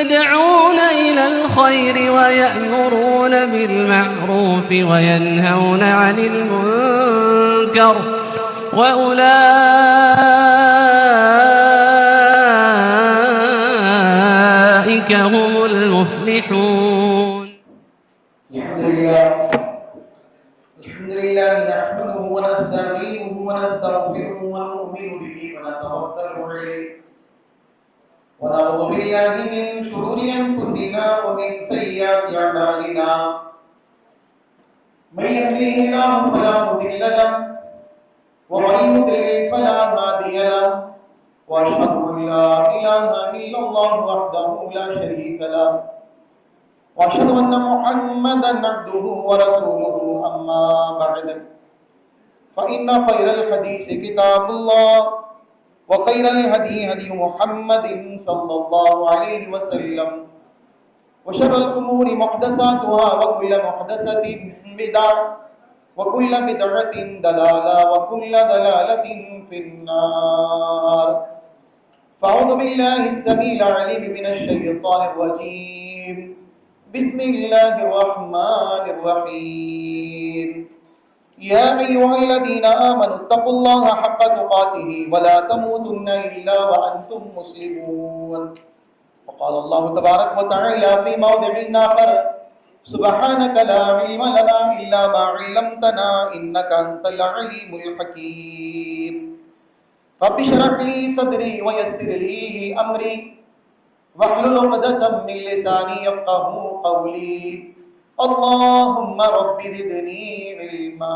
يدعون إلى الخير ويأمرون بالمعروف وينهون عن المنكر وأولئك هم المفلحون. الحمد لله. الحمد لله نحمده ونستعينه ونستغفره ونعوذ بالله من شرور انفسنا ومن سيئات اعمالنا من يهده الله فلا مضل له ومن يضلل فلا هادي له. واشهد ان لا اله الا الله وحده لا شريك له. واشهد ان محمدا عبده ورسوله. اما بعد فان خير الحديث كتاب الله. وخير الهدي هدي محمد صلى الله عليه وسلم. وشر الأمور محدثاتها وكل محدثة بدعة وكل بدعة ضلاله وكل ضلاله في النار. فأعوذ بالله السميع العليم من الشيطان الرجيم. بسم الله الرحمن الرحيم. يا أيها الذين آمنوا اتقوا الله حق تقاته ولا تموتن إلا وأنتم مسلمون. وقال الله تبارك وتعالى في موضع آخر سبحانك لا علم لنا إلا ما علمتنا إنك أنت العليم الحكيم. رب اشرح لي صدري ويسر لي أمري واحلل عقدة من لساني يفقه قولي. اللهم رب زدني علما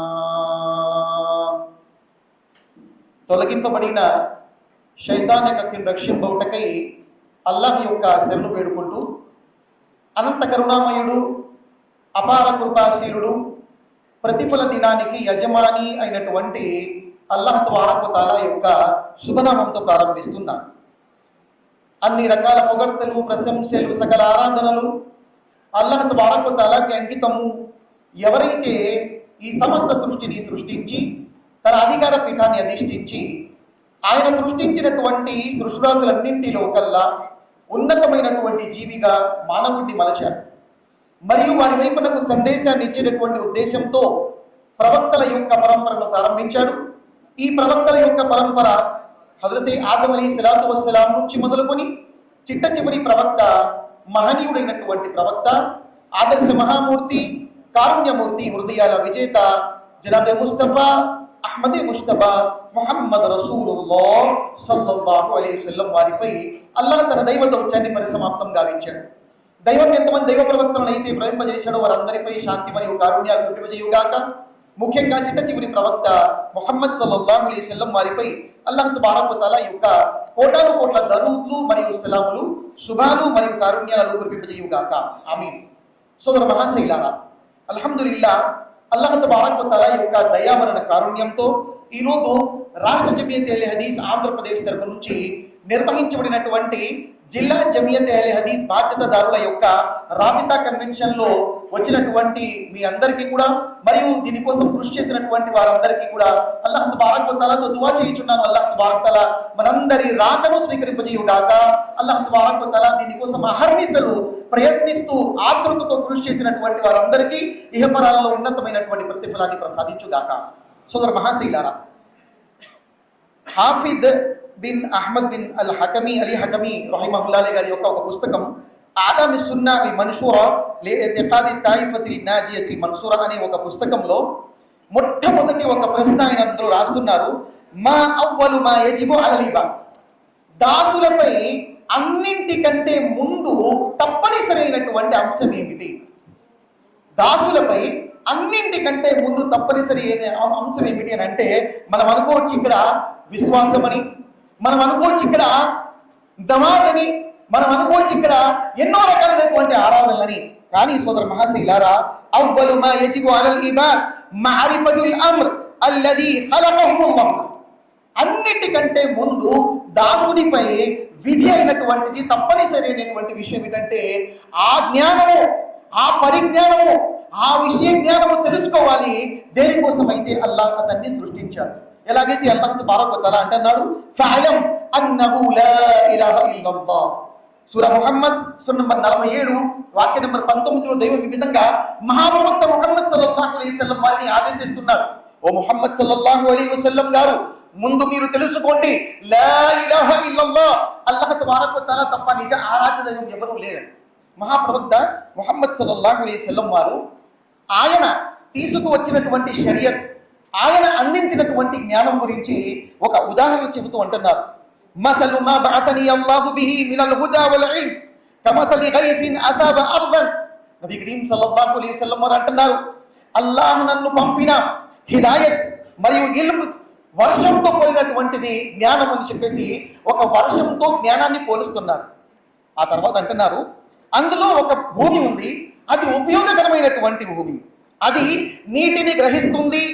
తొలగింపబడిన శైతాన్ యొక్క రక్షింపవుటకై అల్లాహ్ యొక్క శరణు వేడుకుంటూ అనంత కరుణామయుడు అపార కృపాశీలుడు ప్రతిఫల దినానికి యజమాని అయినటువంటి అల్లాహ్ తాలా యొక్క శుభనామంతో ప్రారంభిస్తున్నాను అన్ని రకాల పొగడ్తలు ప్రశంసలు సకల ఆరాధనలు అల్లహ తబారకు తలాకి అంకితము. ఎవరైతే ఈ సమస్త సృష్టిని సృష్టించి తన అధికార పీఠాన్ని అధిష్ఠించి ఆయన సృష్టించినటువంటి సృష్టిరాశులన్నింటిలో కల్లా ఉన్నతమైనటువంటి జీవిగా మానవుడిని మలచాడు. మరియు వారి వైపునకు సందేశాన్ని ఇచ్చేటటువంటి ఉద్దేశంతో ప్రవక్తల యొక్క పరంపరను ప్రారంభించాడు. ఈ ప్రవక్తల యొక్క పరంపర హజరతే ఆదం అలీ సలాతు వస్సలాం నుంచి మొదలుకొని చిట్ట చివరి ప్రవక్త మహనీయుడైనటువంటి ప్రవక్త ఆదర్శ మహామూర్తి కారుణ్యమూర్తి హృదయాల విజేత జనాబే ముస్తఫా అహ్మదే ముస్తఫా ముహమ్మద్ రసూలుల్లా సల్లల్లాహు అలైహి వసల్లం వారిపై అల్లాహ్ తన దైవ దౌత్యాన్ని పరిసమాప్తం గావించాడు. దైవం ఎంతమంది దైవ ప్రవక్తలను అయితే ప్రవహింపజేశాడో వారందరిపై శాంతి మరియు కారుణ్యాలు కురిపింపజేయుగాక ముఖ్యంగా చిట్ట చివరి ప్రవక్త మొహమ్మద్ సల్లల్లాహు అలైహి వసల్లం వారిపై అల్లాహ్ తబారక్ తల యొక్క కోటాను కోట్ల దరూద్లు మరియు సలాములు శుభాలు మరియు కారుణ్యాలు కురిపింపజేయుగాక. ఆమీన్. సోదర మహాశైలారా అల్హమ్దుల్లా అల్లాహ్ తబారక్ తల యొక్క దయామరణ కారుణ్యంతో ఈరోజు రాష్ట్ర జమియత్ అలీ హదీస్ ఆంధ్రప్రదేశ్ తరపు నుంచి నిర్వహించబడినటువంటి జిల్లా జమియత్ అలీ హదీస్ బాధ్యతదారుల యొక్క రాబితా కన్వెన్షన్లో వచ్చినటువంటి మీ అందరికీ కూడా మరియు దీనికోసం కృషి చేసినటువంటి వారందరికీ కూడా అల్లాహ్ తబారక్ తలాతో దువా చేయించున్నాను. అల్లాహ్ తబారక్ తల మనందరి రాకను స్వీకరింపజేయుగాక. అల్లాహ్ తబారక్ తల దీనికోసం అహర్నిశలు ప్రయత్నిస్తూ ఆతృతతో కృషి చేసినటువంటి వారందరికీ ఇహపరాలలో ఉన్నతమైనటువంటి ప్రతిఫలాన్ని ప్రసాదించుగాక. సోదర మహాశైలారా హాఫిద్ బిన్ అహ్మద్ బిన్ అల్ హకమీ అలీ హకమీ రహిమహుల్లాలి గారి యొక్క ఒక పుస్తకం ఆదామి సున్నా ఈ మన్సూరా లే తాయిఫతి నాజియతి మన్సూరా అనే ఒక పుస్తకంలో మొట్టమొదటి ఒక ప్రశ్న ఆయన అందులో రాస్తున్నారు. మా అవ్వలు మా యజిబు అలలీబా. దాసులపై అన్నింటికంటే ముందు తప్పనిసరైనటువంటి అంశం ఏమిటి? దాసులపై అన్నింటికంటే ముందు తప్పనిసరి అయిన అంశం ఏమిటి అని అంటే మనం అనుకోవచ్చు ఇక్కడ విశ్వాసమని మనం అనుకోవచ్చు ఇక్కడ దమాదని మనం అనుకోవచ్చు ఇక్కడ ఎన్నో రకాలైనటువంటి ఆరాధనలని. కానీ సోదర మహాశైలారా అవ్వలు మా యజిబు అలల్ ఇబాద్ మారిఫతుల్ అమ్ర్ అల్లది ఖలకహుముల్లాహ్ అన్నిటికంటే ముందు దాసునిపై విధి అయినటువంటిది తప్పనిసరి అయినటువంటి విషయం ఏంటంటే ఆ జ్ఞానము ఆ పరిజ్ఞానము ఆ విషయ జ్ఞానము తెలుసుకోవాలి. దేనికోసం అయితే అల్లాహ్ అతన్ని సృష్టించాడు. ఎలాగైతే అల్లాహ్ బారక తల అంటున్నాడు ఫఅలం అన్నహు లా ఇలాహ ఇల్లల్లాహ్. సూర ముహమ్మద్ సుర నంబర్ నలభై ఏడు వాక్య నెంబర్ పంతొమ్మిదిలో దైవం ఈ విధంగా మహాప్రవక్త ముహమ్మద్ సల్లల్లాహు అలైహి వసల్లం వారిని ఆదేశిస్తున్నారు ఓ ముహమ్మద్ సల్లల్లాహు అలైహి వసల్లం గారు ముందు మీరు తెలుసుకోండి లా ఇలాహ ఇల్లల్లాహ్ అల్లాహ్ తబారక తఆలా తప్ప నిజ ఆరాధ్య దైవం ఎవరూ లేరండి. మహాప్రవక్త ముహమ్మద్ సల్లల్లాహు అలైహి వసల్లం వారు ఆయన తీసుకువచ్చినటువంటి షరియత్ ఆయన అందించినటువంటి జ్ఞానం గురించి ఒక ఉదాహరణ చెబుతూ అంటున్నారు. مثل ما بعثني الله به من الهدى والعلم كمثل غيث గైసిన్ أرضا. అర్దన్ నబీ కరీం సల్లల్లాహు అలైహి వసల్లం వారు అంటున్నారు అల్లాహ్ నన్ను పంపిన హిదాయత్ మరియు ఇల్మ్ వర్షంతో పోయినటువంటిది జ్ఞానం అని చెప్పేసి ఒక వర్షంతో జ్ఞానాన్ని పోలుస్తున్నారు. ఆ తర్వాత అంటున్నారు అందులో ఒక భూమి ఉంది. అది ఉపయోగకరమైనటువంటి భూమి. అది నీటిని గ్రహిస్తుంది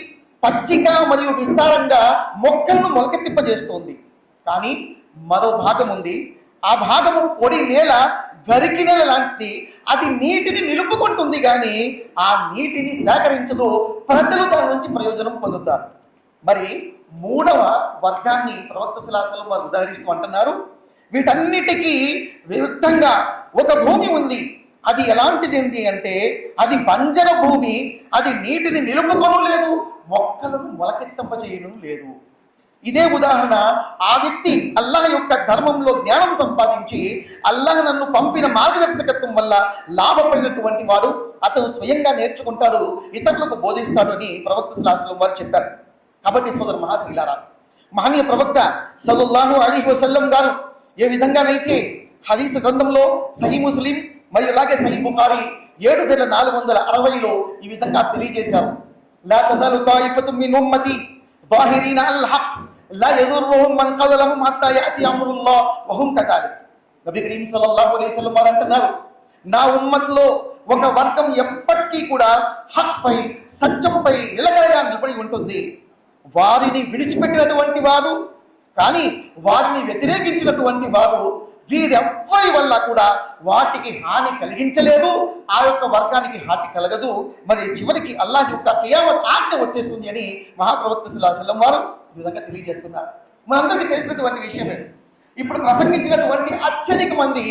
పచ్చిక మరియు విస్తారంగా మొక్కలను మొలకెత్తింపజేస్తుంది. కానీ మరో భాగం ఉంది. ఆ భాగము పొడి నేల గరికి నేల లాంటిది. అది నీటిని నిలుపుకుంటుంది కానీ ఆ నీటిని సేకరించదు. ప్రజలు దాని నుంచి ప్రయోజనం పొందుతారు. మరి మూడవ వర్గాన్ని ప్రవక్త శిలాసలు వారు ఉదాహరిస్తూ అంటున్నారు. వీటన్నిటికీ విరుద్ధంగా ఒక భూమి ఉంది. అది ఎలాంటిది ఏంటి అంటే అది బంజర భూమి. అది నీటిని నిలుపుకోను లేదు మొక్కలను మొలకెత్తింపజేయడం లేదు. ఇదే ఉదాహరణ ఆ వ్యక్తి అల్లాహ్ యొక్క ధర్మంలో జ్ఞానం సంపాదించి అల్లాహ్ నన్ను పంపిన మార్గదర్శకత్వం వల్ల లాభపడినటువంటి వాడు అతను స్వయంగా నేర్చుకుంటాడు ఇతరులకు బోధిస్తాడు అని ప్రవక్త శ్లాసలం వారు చెప్పారు కాబట్టి సోదరు మహాశీలారా మహనీయ ప్రవక్త సల్లల్లాహు అలీహి వసల్లం గారు ఏ విధంగానైతే హదీస్ గ్రంథంలో సహీ ముస్లిం మరియు అలాగే సహీ బుఖారి ఏడు వేల నాలుగు వందల అరవైలో ఈ విధంగా తెలియజేశారు లా తజాలు తాయిఫతు మిన్ ఉమ్మతి ظاهرين على الحق لا يضرهم من خذلهم حتى يأتي أمر الله وهم كذلك నబీ కరీం సల్లల్లాహు అలైహి వసల్లం వారు అంటున్నారు నా ఉమ్మత్లో ఒక వర్గం ఎప్పటికీ కూడా హక్ పై సత్యంపై నిలకడగా నిలబడి ఉంటుంది వారిని విడిచిపెట్టినటువంటి వారు కానీ వారిని వ్యతిరేకించినటువంటి వారు వీరెవ్వరి వల్ల కూడా వాటికి హాని కలిగించలేదు ఆ యొక్క వర్గానికి హాని కలగదు మరి చివరికి అల్లాహ్ యొక్క కియామత్ ఆజ్ఞ వచ్చేస్తుంది అని మహాప్రవక్త సల్లాహం వారు ఈ విధంగా తెలియజేస్తున్నారు. మనందరికీ తెలిసినటువంటి విషయమే ఇప్పుడు ప్రసంగించినటువంటి అత్యధిక మంది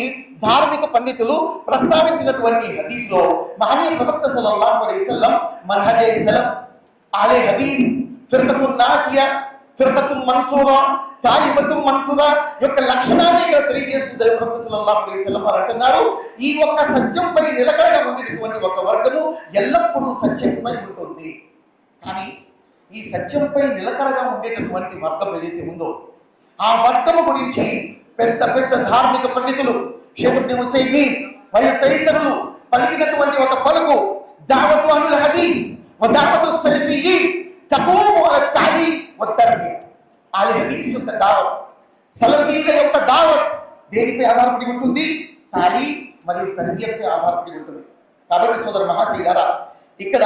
ధార్మిక పండితులు ప్రస్తావించినటువంటి హదీస్లో మహనీయ ప్రవక్త సల్లల్లాహు అలైహి వసల్లం మన్హజే సలం ఆలే హదీస్ ఫిర్కతున్ నాజియా ఫిర్కతున్ మన్సూరా తాయిఫతున్ మన్సూరా యొక్క లక్షణాన్ని ఇక్కడ తెలియజేస్తుంది ప్రవక్త సల్లల్లాహు అలైహి వసల్లం వారు అంటున్నారు. ఈ ఒక్క సత్యంపై నిలకడగా ఉండేటటువంటి ఒక వర్గము ఎల్లప్పుడూ సత్యంపై ఉంటుంది. కానీ ఈ సత్యంపై నిలకడగా ఉండేటటువంటి వర్గం ఏదైతే ఉందో ఆ వర్గము గురించి పెద్ద పెద్ద ధార్మిక పండితులు షేఖ్ హుసైమీన్ మరియు తదితరులు పలికినటువంటి ఒక పలుకు దావతు అనుల హదీస్ వ దావతు సలఫియీ తకూము అల తాలీ వ ఆలి హదీస్ యొక్క దావత్ సలఫీల యొక్క దావత్ దేనిపై ఆధారపడి ఉంటుంది? తాలి మరియు తర్బియత్పై ఆధారపడి ఉంటుంది. కాబట్టి సోదర మహాశైలారా ఇక్కడ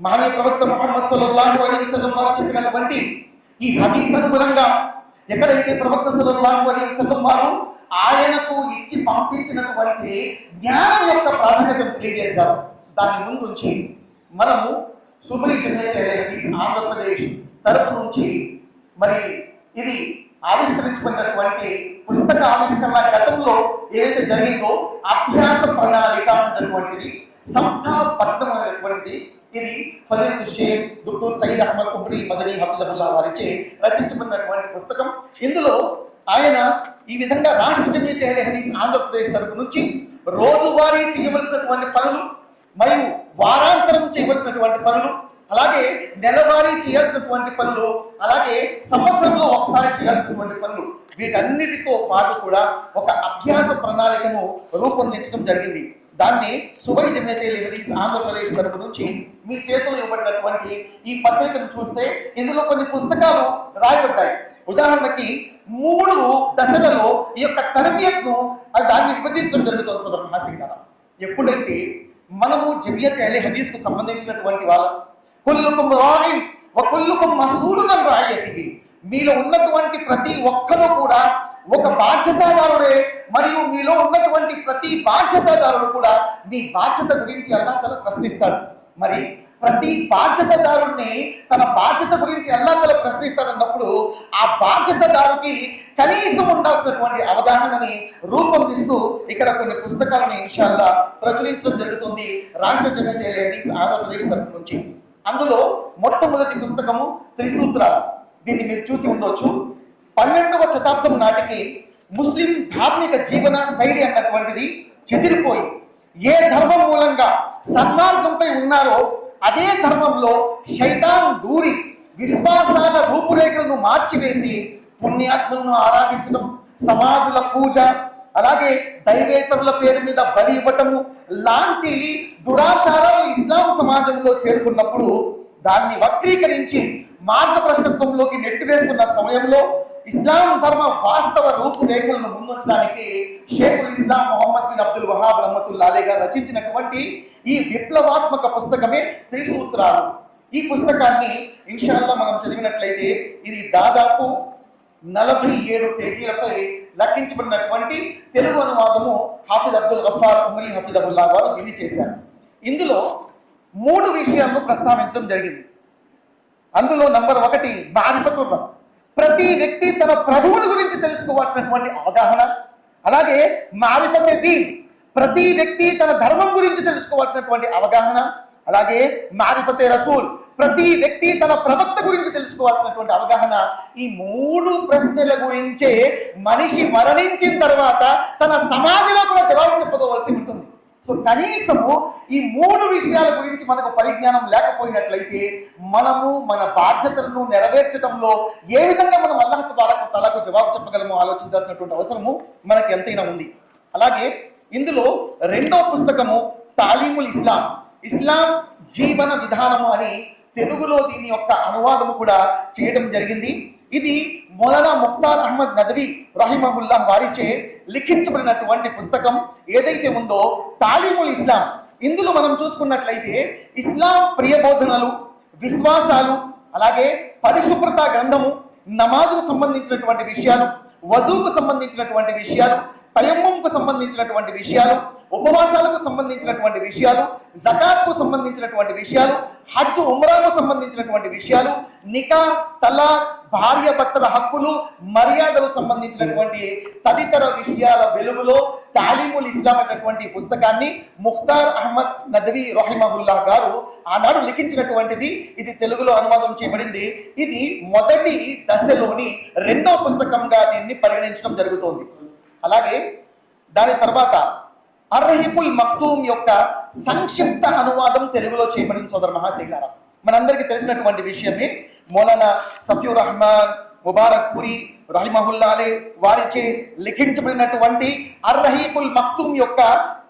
మహనీయ ప్రవక్త మొహమ్మద్ సల్లల్లాహు అలైహి వసల్లం వారు చెప్పినటువంటి ఈ హదీస్ అనుగుణంగా ఎక్కడైతే ప్రవక్త సల్లల్లాహు అలైహి వసల్లం వారు ఆయనకు ఇచ్చి పంపించినటువంటి జ్ఞానం యొక్క ప్రాధాన్యతను తెలియజేశారు. దాన్ని ముందుంచి మనము సుబలి జమేత హదీస్ ఆంధ్రప్రదేశ్ తరపు నుంచి మరి ఇది ఆవిష్కరించబడినటువంటి పుస్తక ఆవిష్కరణ గతంలో ఏదైతే జరిగిందో అభ్యాస ప్రణాళిక అన్నటువంటిది సంస్థ పట్టణం అనేటువంటిది ఇది ఫజీత్ షేక్ దుట్టూర్ సయీద్ అహ్మద్ ఉమ్రీ మదనీ హఫీజుల్లాహ్ వారిచే రచించబడినటువంటి పుస్తకం. ఇందులో ఆయన ఈ విధంగా రాష్ట్ర జమీయత్ అహ్లే హదీస్ ఆంధ్రప్రదేశ్ తరపు నుంచి రోజువారీ చేయవలసినటువంటి పనులు మరియు వారాంతరం చేయవలసినటువంటి పనులు అలాగే నెలవారీ చేయాల్సినటువంటి పనులు అలాగే సంవత్సరంలో ఒకసారి చేయాల్సినటువంటి పనులు వీటన్నిటితో పాటు కూడా ఒక అభ్యాస ప్రణాళికను రూపొందించడం జరిగింది. దాన్ని సుబై జమేతే హదీస్ ఆంధ్రప్రదేశ్ తరపు నుంచి మీ చేతులు ఇవ్వబడినటువంటి ఈ పత్రికను చూస్తే ఇందులో కొన్ని పుస్తకాలు రాయబడ్డాయి. ఉదాహరణకి మూడు దశలలో ఈ యొక్క తరబియత్ను అది దాన్ని విభజించడం జరుగుతుంది సోదర మహాశిగారా ఎప్పుడైతే మనము జమియత్ అలీ హదీస్కు సంబంధించినటువంటి వాళ్ళం కుల్లుకుం రాయి ఒక కుల్లుకుం మసూలున రాయతి మీలో ఉన్నటువంటి ప్రతి ఒక్కరూ కూడా ఒక బాధ్యతాదారుడే మరియు మీలో ఉన్నటువంటి ప్రతి బాధ్యతాదారుడు కూడా మీ బాధ్యత గురించి అల్లాతల ప్రశ్నిస్తాడు. మరి ప్రతి బాధ్యతదారుణ్ణి తన బాధ్యత గురించి ఎల్లందరూ ప్రశ్నిస్తాడన్నప్పుడు ఆ బాధ్యతదారుకి కనీసం ఉండాల్సినటువంటి అవగాహనని రూపొందిస్తూ ఇక్కడ కొన్ని పుస్తకాలను ఇన్షాల్లా ప్రచురించడం జరుగుతుంది. రాష్ట్ర జమితే లేడీస్ ఆంధ్రప్రదేశ్ తరఫు నుంచి. అందులో మొట్టమొదటి పుస్తకము త్రిసూత్రాలు దీన్ని మీరు చూసి ఉండొచ్చు. పన్నెండవ శతాబ్దం నాటికి ముస్లిం ధార్మిక జీవన శైలి అన్నటువంటిది చెదిరిపోయి ఏ ధర్మం మూలంగా సన్మార్గంపై ఉన్నారో అదే ధర్మంలో శైతాన్ దూరి విశ్వాసాల రూపురేఖలను మార్చివేసి పుణ్యాత్మలను ఆరాధించడం సమాధుల పూజ అలాగే దైవేతరుల పేరు మీద బలి ఇవ్వటము లాంటి దురాచారాలు ఇస్లాం సమాజంలో చేరుకున్నప్పుడు దాన్ని వక్రీకరించి మార్గప్రశత్వంలోకి నెట్టివేస్తున్న సమయంలో ఇస్లాం ధర్మ వాస్తవ రూపురేఖలను ముందుంచడానికి షేఖుల్ ఇస్లాం మొహమ్మద్ బిన్ అబ్దుల్ వహాబ్ రహమతుల్లాలే గారు రచించినటువంటి ఈ విప్లవాత్మక పుస్తకమే త్రిసూత్రాలు. ఈ పుస్తకాన్ని ఇన్షాల్లా మనం చదివినట్లయితే ఇది దాదాపు నలభై ఏడు పేజీలపై లెక్కించబడినటువంటి తెలుగు అనువాదము హాఫిజ్ అబ్దుల్ గఫార్ ఉమరి హఫీజ్ అబుల్లా గారు దీన్ని చేశారు. ఇందులో మూడు విషయాలను ప్రస్తావించడం జరిగింది. అందులో నంబర్ ఒకటి మారిఫతుర్ రబ్. ప్రతి వ్యక్తి తన ప్రభువుని గురించి తెలుసుకోవాల్సినటువంటి అవగాహన అలాగే మారిఫతే దీన్ ప్రతి వ్యక్తి తన ధర్మం గురించి తెలుసుకోవాల్సినటువంటి అవగాహన అలాగే మారిఫతే రసూల్ ప్రతి వ్యక్తి తన ప్రవక్త గురించి తెలుసుకోవాల్సినటువంటి అవగాహన ఈ మూడు ప్రశ్నల గురించే మనిషి మరణించిన తర్వాత తన సమాధిలో కూడా జవాబు చెప్పుకోవాల్సి ఉంటుంది. సో కనీసము ఈ మూడు విషయాల గురించి మనకు పరిజ్ఞానం లేకపోయినట్లయితే మనము మన బాధ్యతలను నెరవేర్చడంలో ఏ విధంగా మనం అల్లాహ్ తబారకు తలకు జవాబు చెప్పగలమో ఆలోచించాల్సినటువంటి అవసరము మనకు ఎంతైనా ఉంది. అలాగే ఇందులో రెండో పుస్తకము తాలీముల్ ఇస్లాం. ఇస్లాం జీవన విధానము అని తెలుగులో దీని యొక్క అనువాదము కూడా చేయడం జరిగింది. ఇది మౌలానా ముఖ్తార్ అహ్మద్ నదవి రహిమహుల్లా వారిచే లిఖించబడినటువంటి పుస్తకం ఏదైతే ఉందో తాలీముల్ ఇస్లాం. ఇందులో మనం చూసుకున్నట్లయితే ఇస్లాం ప్రియబోధనలు విశ్వాసాలు అలాగే పరిశుభ్రత గ్రంథము నమాజుకు సంబంధించినటువంటి విషయాలు వధువుకు సంబంధించినటువంటి విషయాలు తయమ్మంకు సంబంధించినటువంటి విషయాలు ఉపవాసాలకు సంబంధించినటువంటి విషయాలు జకాత్కు సంబంధించినటువంటి విషయాలు హజ్ ఉమ్రాకు సంబంధించినటువంటి విషయాలు నికా తలా భార్య భర్తల హక్కులు మర్యాదలు సంబంధించినటువంటి తదితర విషయాల వెలుగులో తాలీముల్ ఇస్లాం అనేటువంటి పుస్తకాన్ని ముఖ్తార్ అహ్మద్ నదవి రహిమహుల్లా గారు ఆనాడు లిఖించినటువంటిది. ఇది తెలుగులో అనువాదం చేయబడింది. ఇది మొదటి దశలోని రెండో పుస్తకంగా దీన్ని పరిగణించడం జరుగుతోంది. అలాగే దాని తర్వాత అర్హిపుల్ మక్తూమ్ యొక్క సంక్షిప్త అనువాదం తెలుగులో చేయబడింది సోదర మహాశైలారా మనందరికీ తెలిసినటువంటి విషయమే మౌలానా సఫ్యూర్ రహమాన్ ముబారక్ పురి రహిమహుల్లాలే వారిచే లిఖించబడినటువంటి అర్రహీకుల్ మక్తూమ్ యొక్క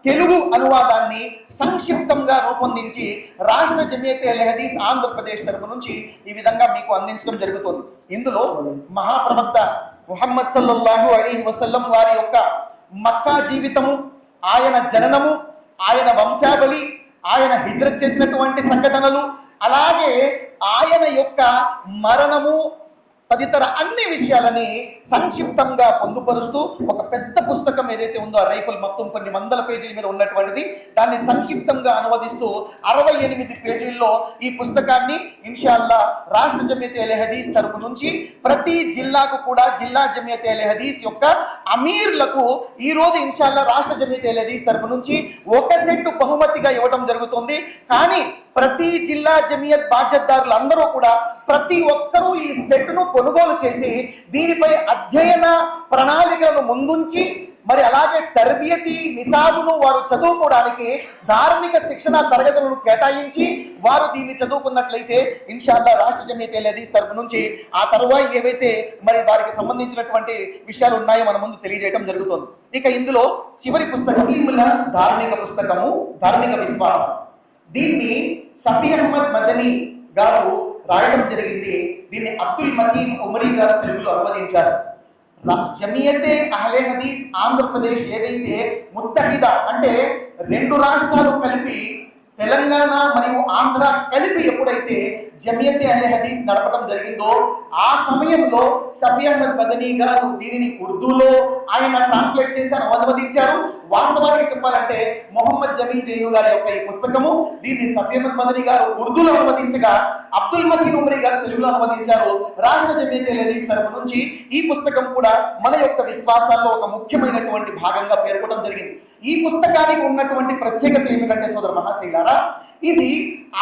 తెలుగు అనువాదాన్ని సంక్షిప్తంగా రూపొందించి రాష్ట్ర జమియతే లెహదీస్ ఆంధ్రప్రదేశ్ తరపు నుంచి ఈ విధంగా మీకు అందించడం జరుగుతుంది. ఇందులో మహాప్రవక్త ముహమ్మద్ సల్లల్లాహు అలీ వసల్లం వారి యొక్క మక్కా జీవితము ఆయన జననము ఆయన వంశావళి ఆయన హిజ్రత్ చేసినటువంటి సంఘటనలు అలాగే ఆయన యొక్క మరణము తదితర అన్ని విషయాలని సంక్షిప్తంగా పొందుపరుస్తూ ఒక పెద్ద పుస్తకం ఏదైతే ఉందో ఆ రైఫుల్ మొత్తం కొన్ని వందల పేజీల మీద ఉన్నటువంటిది దాన్ని సంక్షిప్తంగా అనువదిస్తూ అరవై ఎనిమిది పేజీల్లో ఈ పుస్తకాన్ని ఇన్షాల్లా రాష్ట్ర జమియతే లెహదీస్ తరపు నుంచి ప్రతి జిల్లాకు కూడా జిల్లా జమియతే లెహదీస్ యొక్క అమీర్లకు ఈ రోజు ఇన్షాల్లా రాష్ట్ర జమియతే లెహదీస్ తరపు నుంచి ఒక సెట్ బహుమతిగా ఇవ్వడం జరుగుతుంది. కానీ ప్రతి జిల్లా జమియత్ బాధ్యతదారులు అందరూ కూడా ప్రతి ఒక్కరూ ఈ సెట్ను కొనుగోలు చేసి దీనిపై అధ్యయన ప్రణాళికలను ముందుంచి మరి అలాగే తర్బియతి నిసాబును వారు చదువుకోవడానికి ధార్మిక శిక్షణ తరగతులను కేటాయించి వారు దీన్ని చదువుకున్నట్లయితే ఇన్షాల్లా రాష్ట్ర జమియత్ హదీస్ తరపు నుంచి ఆ తరువాత ఏవైతే మరి వారికి సంబంధించినటువంటి విషయాలు ఉన్నాయో మన ముందు తెలియజేయడం జరుగుతుంది. ఇక ఇందులో చివరి పుస్తకం ముస్లింల ధార్మిక పుస్తకము ధార్మిక విశ్వాసం. దీన్ని సఫీ అహ్మద్ మదనీ గారు రాయడం జరిగింది. దీన్ని అబ్దుల్ మతీన్ ఉమరీ గారు తెలుగులో అనువదించారు. జమియతే అహ్లే హదీస్ ఆంధ్రప్రదేశ్ ఏదైతే ముత్తహిద అంటే రెండు రాష్ట్రాలు కలిపి తెలంగాణ మరియు ఆంధ్ర కలిపి ఎప్పుడైతే జమియత్ అలే హదీస్ నడపడం జరిగిందో ఆ సమయంలో సఫీ అహ్మద్ మదనీ గారు దీనిని ఉర్దూలో ఆయన ట్రాన్స్లేట్ చేశారు అనువదించారు. వాస్తవానికి చెప్పాలంటే మొహమ్మద్ జమీల్ జైను గారి యొక్క ఈ పుస్తకము దీన్ని సఫీ అహ్మద్ మదనీ గారు ఉర్దూలో అనువదించగా అబ్దుల్ మదీన్ ఉమరి గారు తెలుగులో అనువదించారు. రాష్ట్ర జమియత్ హదీస్ తరపు నుంచి ఈ పుస్తకం కూడా మన యొక్క విశ్వాసాల్లో ఒక ముఖ్యమైనటువంటి భాగంగా పేర్కొనడం జరిగింది. ఈ పుస్తకానికి ఉన్నటువంటి ప్రత్యేకత ఏమిటంటే సోదర మహాశైలారా ఇది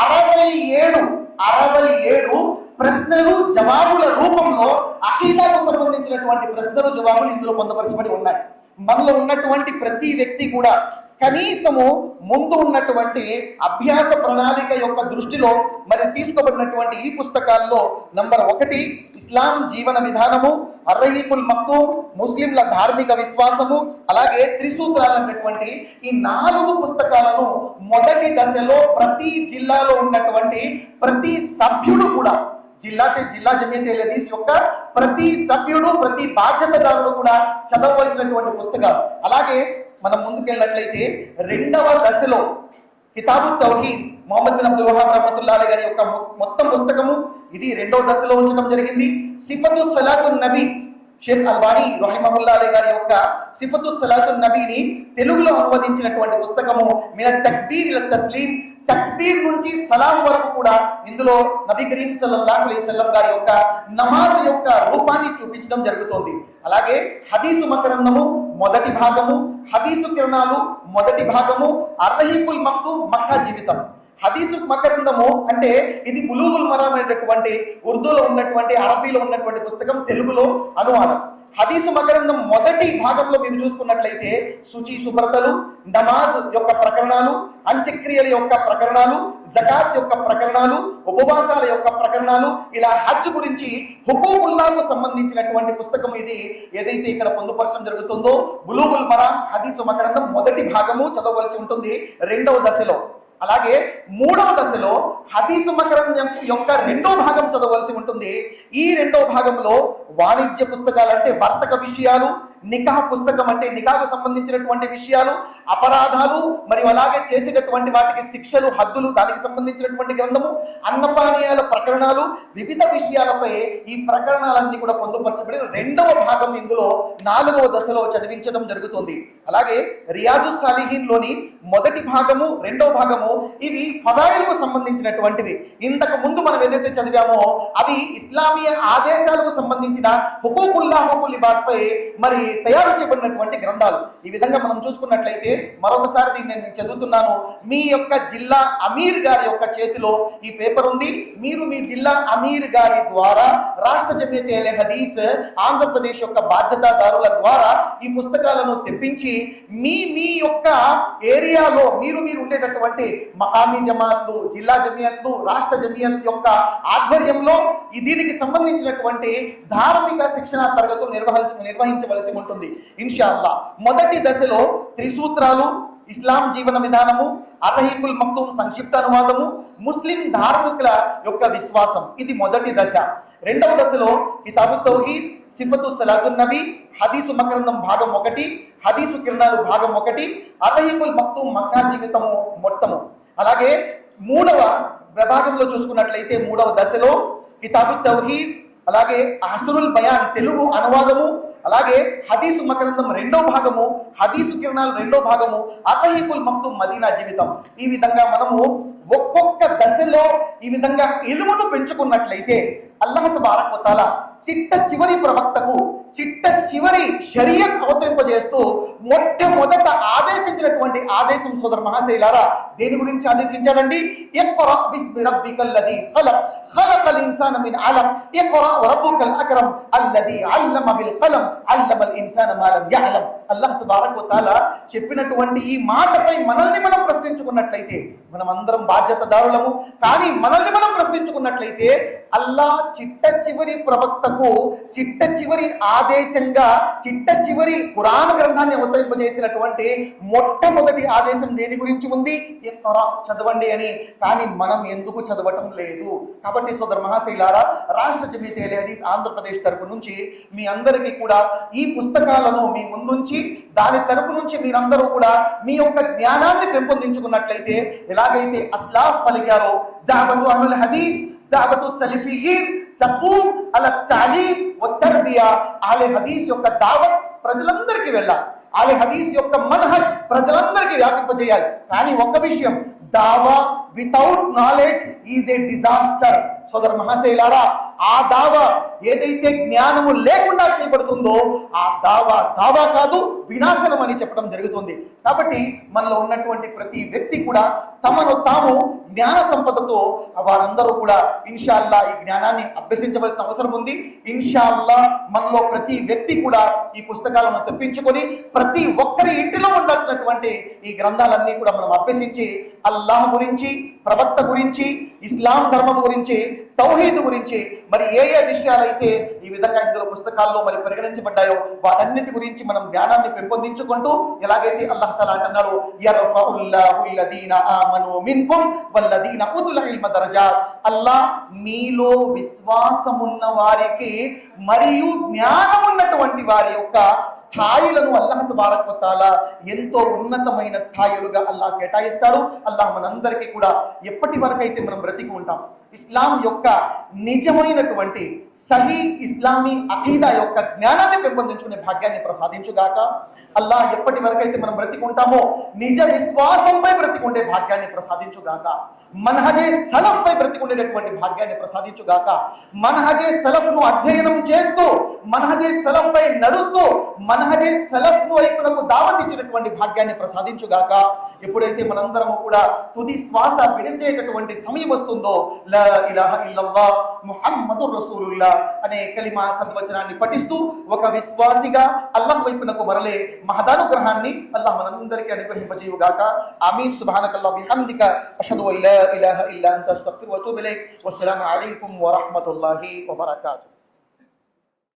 అరవై ఏడు అరవై ఏడు ప్రశ్నలు జవాబుల రూపంలో అఖీదాకు సంబంధించినటువంటి ప్రశ్నలు జవాబులు ఇందులో పొందపరచబడి ఉన్నాయి. మనలో ఉన్నటువంటి ప్రతి వ్యక్తి కూడా కనీసము ముందు ఉన్నటువంటి అభ్యాస ప్రణాళిక యొక్క దృష్టిలో మరి తీసుకోబడినటువంటి ఈ పుస్తకాల్లో నంబర్ ఒకటి ఇస్లాం జీవన విధానము అర్రహీకుల్ మక్తూమ్ ముస్లింల ధార్మిక విశ్వాసము అలాగే త్రిసూత్రాలు అనేటువంటి ఈ నాలుగు పుస్తకాలను మొదటి దశలో ప్రతి జిల్లాలో ఉన్నటువంటి ప్రతి సభ్యుడు కూడా జిల్లా జిల్లా జమీయతే లదీస్ యొక్క ప్రతి సభ్యుడు ప్రతి బాధ్యతదారుడు కూడా చదవవలసినటువంటి పుస్తకాలు. అలాగే మనం ముందుకెళ్ళినట్లయితే రెండవ దశలో కితాబు తౌహీద్ మొహమ్మద్ బిన్ అబ్దుల్ వహాబ్ రహమతుల్లా గారి యొక్క మొత్తం పుస్తకము. ఇది రెండవ దశలో ఉంచడం జరిగింది. సిఫతు సలాతు నబీ షేక్ అల్బానీ రహిమహుల్లా అలీ గారి యొక్క సిఫతు సలాతు నబీని తెలుగులో అనువదించినటువంటి పుస్తకము. మిన తక్బీర్ ఇల తస్లీం తక్బీర్ నుంచి సలాం వరకు కూడా ఇందులో నబీ కరీం సల్లల్లాహు అలైహి వసల్లం గారి యొక్క నమాజ్ యొక్క రూపాన్ని చూపించడం జరుగుతోంది. అలాగే హదీసు మకరందము మొదటి భాగము హదీసు కిరణాలు మొదటి భాగము అర్రహీకుల్ మక్తు మక్కా జీవితం. హదీసు మకరందము అంటే ఇది బులూగుల్ మరాం అనేటటువంటి ఉర్దూలో ఉన్నటువంటి అరబీలో ఉన్నటువంటి పుస్తకం తెలుగులో అనువాదం. హదీసు మకరందం మొదటి భాగంలో మీరు చూసుకున్నట్లయితే శుచి శుభ్రతలు నమాజ్ యొక్క ప్రకరణాలు అంత్యక్రియల యొక్క ప్రకరణాలు జకాత్ యొక్క ప్రకరణాలు ఉపవాసాల యొక్క ప్రకరణాలు ఇలా హజ్ గురించి హుకూముల్లాకు సంబంధించినటువంటి పుస్తకం ఇది. ఏదైతే ఇక్కడ పొందుపరచడం జరుగుతుందో బులూగుల్ మరా హదీసు మకరంధం మొదటి భాగము చదవవలసి ఉంటుంది. రెండవ దశలో అలాగే మూడవ దశలో హదీసు మకరం యొక్క రెండో భాగం చదవలసి ఉంటుంది. ఈ రెండో భాగంలో వాణిజ్య పుస్తకాలు అంటే వర్తక విషయాలు నికాహ పుస్తకం అంటే నికాహకు సంబంధించినటువంటి విషయాలు అపరాధాలు మరియు అలాగే చేసేటటువంటి వాటికి శిక్షలు హద్దులు దానికి సంబంధించినటువంటి గ్రంథము అన్నపానీయాల ప్రకరణాలు వివిధ విషయాలపై ఈ ప్రకరణాలన్నీ కూడా పొందుపరచబడి రెండవ భాగం ఇందులో నాలుగవ దశలో చదివించడం జరుగుతుంది. అలాగే రియాజు సాలిహీన్లోని మొదటి భాగము రెండవ భాగము ఇవి ఫదాయిలకు సంబంధించినటువంటివి. ఇంతకు ముందు మనం ఏదైతే చదివామో అవి ఇస్లామీయ ఆదేశాలకు సంబంధించిన హుకూకుల్లా హుకుల్ పై మరి తయారు చేయబడినటువంటి గ్రంథాలు. ఈ విధంగా మనం చూసుకున్నట్లయితే మరొకసారి దీన్ని నేను చదువుతున్నాను. మీ యొక్క జిల్లా అమీర్ గారి యొక్క చేతిలో ఈ పేపర్ ఉంది. మీరు మీ జిల్లా అమీర్ గారి ద్వారా రాష్ట్ర జమియతే హదీస్ ఆంధ్రప్రదేశ్ యొక్క బాధ్యతాదారుల ద్వారా ఈ పుస్తకాలను తెప్పించి మీ మీ యొక్క ఏరియాలో మీరు మీరు ఉండేటటువంటి మకామీ జమాత్లు జిల్లా జమియత్లు రాష్ట్ర జమియత్ యొక్క ఆధ్వర్యంలో దీనికి సంబంధించినటువంటి ధార్మిక శిక్షణ తరగతులు నిర్వహించ నిర్వహించవలసి ఉంటుంది ఇన్షాల్లా మొదటి దశలో త్రిసూత్రాలు ఇస్లాం జీవన విధానము అర్హీకుల్ మక్తూం సంక్షిప్త అనువాదము ముస్లిం ధార్మికుల యొక్క విశ్వాసం. ఇది మొదటి దశ. రెండవ దశలో కితాబు తౌహీద్ సిఫతు సలాతున్ నబీ హదీసు మకరందం భాగం ఒకటి హదీసు కిరణాలు భాగం ఒకటి అర్హీకుల్ మక్తూం మక్కా జీవితము మొత్తము. అలాగే మూడవ విభాగంలో చూసుకున్నట్లయితే మూడవ దశలో కితాబు తౌహీద్ అలాగే అహసురుల్ బయాన్ తెలుగు అనువాదము అలాగే హదీసు మకరందం రెండో భాగము హదీసు కిరణాలు రెండో భాగము అర్హీకుల్ మక్తు మదీనా జీవితం. ఈ విధంగా మనము ఒక్కొక్క దశలో ఈ విధంగా ఇలుమును పెంచుకున్నట్లయితే అల్లహత్ బారక్ చిట్ట చివరి ప్రవక్తకు చిట్ట చివరి షరియత్ అవతరింపజేస్తూ మొట్టమొదట ఆదేశించినటువంటి ఆదేశం సోదర మహాశైలారా దేని గురించి ఆదేశించాలండి ఇఖ్రా బిస్మి రబ్బికల్ లదీ ఖలక్ ఖలకల్ ఇన్సాన మిన్ అలక్ ఇఖ్రా రబ్బుకల్ అక్రమ్ అల్లది అల్లమ బిల్ కలం అల్లమల్ ఇన్సాన మా లం యఅలం అల్లాహ్ తబారక్ తాలా చెప్పినటువంటి ఈ మాటపై మనల్ని మనం ప్రశ్నించుకున్నట్లయితే మనం అందరం బాధ్యతదారులము. కానీ మనల్ని మనం ప్రశ్నించుకున్నట్లయితే అల్లా చిట్ట చివరి ప్రవక్తకు చిట్ట చివరి ఆదేశంగా చిట్ట చివరి పురాణ గ్రంథాన్ని అవతరింపజేసినటువంటి మొట్టమొదటి ఆదేశం దేని గురించి ఉంది? చదవండి అని. కానీ మనం ఎందుకు చదవటం లేదు? కాబట్టి సోదర మహాశైలారా రాష్ట్ర జమీతే హదీస్ ఆంధ్రప్రదేశ్ తరపు నుంచి మీ అందరికీ కూడా ఈ పుస్తకాలను మీ ముందుంచి దాని తరపు నుంచి మీరందరూ కూడా మీ యొక్క జ్ఞానాన్ని పెంపొందించుకున్నట్లయితే ఎలాగైతే అస్లాఫ్ పలికారో దావతు అహ్లుల్ హదీస్ దావతు సలిఫియీన్ తకూమ్ అల తాలీం వ తర్బియా ఆలే హదీస్ యొక్క దావత్ ప్రజలందరికీ వెళ్ళాలి ఆలే హదీస్ యొక్క మనహజ్ ప్రజలందరికీ వ్యాపింపజేయాలి కానీ ఒక్క విషయం దావా without knowledge is a disaster సోదర మహాశైలారా ఆ దావా ఏదైతే జ్ఞానము లేకుండా చేయబడుతుందో ఆ దావా దావా కాదు వినాశనం అని చెప్పడం జరుగుతుంది. కాబట్టి మనలో ఉన్నటువంటి ప్రతి వ్యక్తి కూడా తమను తాము జ్ఞాన సంపదతో వారందరూ కూడా ఇన్షాల్లా ఈ జ్ఞానాన్ని అభ్యసించవలసిన అవసరం ఉంది. ఇన్షాల్లా మనలో ప్రతి వ్యక్తి కూడా ఈ పుస్తకాలను తెప్పించుకొని ప్రతి ఒక్కరి ఇంటిలో ఉండాల్సినటువంటి ఈ గ్రంథాలన్నీ కూడా మనం అభ్యసించి అల్లాహ్ గురించి ప్రవక్త గురించి ఇస్లాం ధర్మం గురించి తౌహీద్ గురించి మరి ఏ ఏ విషయాలైతే ఈ విధంగా ఇందులో పుస్తకాల్లో మరి పరిగణించబడ్డాయో వాటన్నిటి గురించి మనం జ్ఞానాన్ని పెంపొందించుకుంటూ ఎలాగైతే అల్లాహ్ తలా అంటున్నాడు యర్ఫఉల్లాహు అల్లాహ్ మీలో విశ్వాసమున్న వారికి మరియు జ్ఞానం ఉన్నటువంటి వారి యొక్క స్థాయిలను అల్లాహ్ తబారక్ ఎంతో ఉన్నతమైన స్థాయిలుగా అల్లాహ్ కేటాయిస్తాడు. అల్లాహ్ మనందరికీ కూడా ఎప్పటి వరకైతే మనం బ్రతికి ఉంటాం ఇస్లాం యొక్క నిజమైనటువంటి సహీ ఇస్లామీ అఖీదా యొక్క జ్ఞానాన్ని పెంపొందించుకునే భాగ్యాన్ని ప్రసాదించుగాక. అల్లా ఎప్పటి వరకైతే మనం బ్రతికుంటామో నిజ విశ్వాసంపై బ్రతికుండే భాగ్యాన్ని ప్రసాదించుగాక. మనహజే సలఫ్పై బ్రతికుండేటటువంటి భాగ్యాన్ని ప్రసాదించుగాక. మనహజే సలఫ్ను అధ్యయనం చేస్తూ మనహజే సలఫ్పై నడుస్తూ మనహజే సలఫ్ను వైపునకు దావతిచ్చినటువంటి భాగ్యాన్ని ప్రసాదించుగాక. ఎప్పుడైతే మనందరము కూడా తుది శ్వాస విడిచేటటువంటి సమయం వస్తుందో లా రసూలుల్లా అనే కలిమా సద్వచనాన్ని పఠిస్తూ ఒక విశ్వాసిగా అల్లాహ్ వైపునకు మరలే మహదానుగ్రహాన్ని అల్లాహ్ మనందరికీ అనుగ్రహింపజేయుగాక. ఆమీన్. సుబ్హానకల్లాహ్ బిహమ్దిక. అషహదు అన్ ఇలాహ ఇల్లా అంత వస్సలాము అలైకుం వరహ్మతుల్లాహి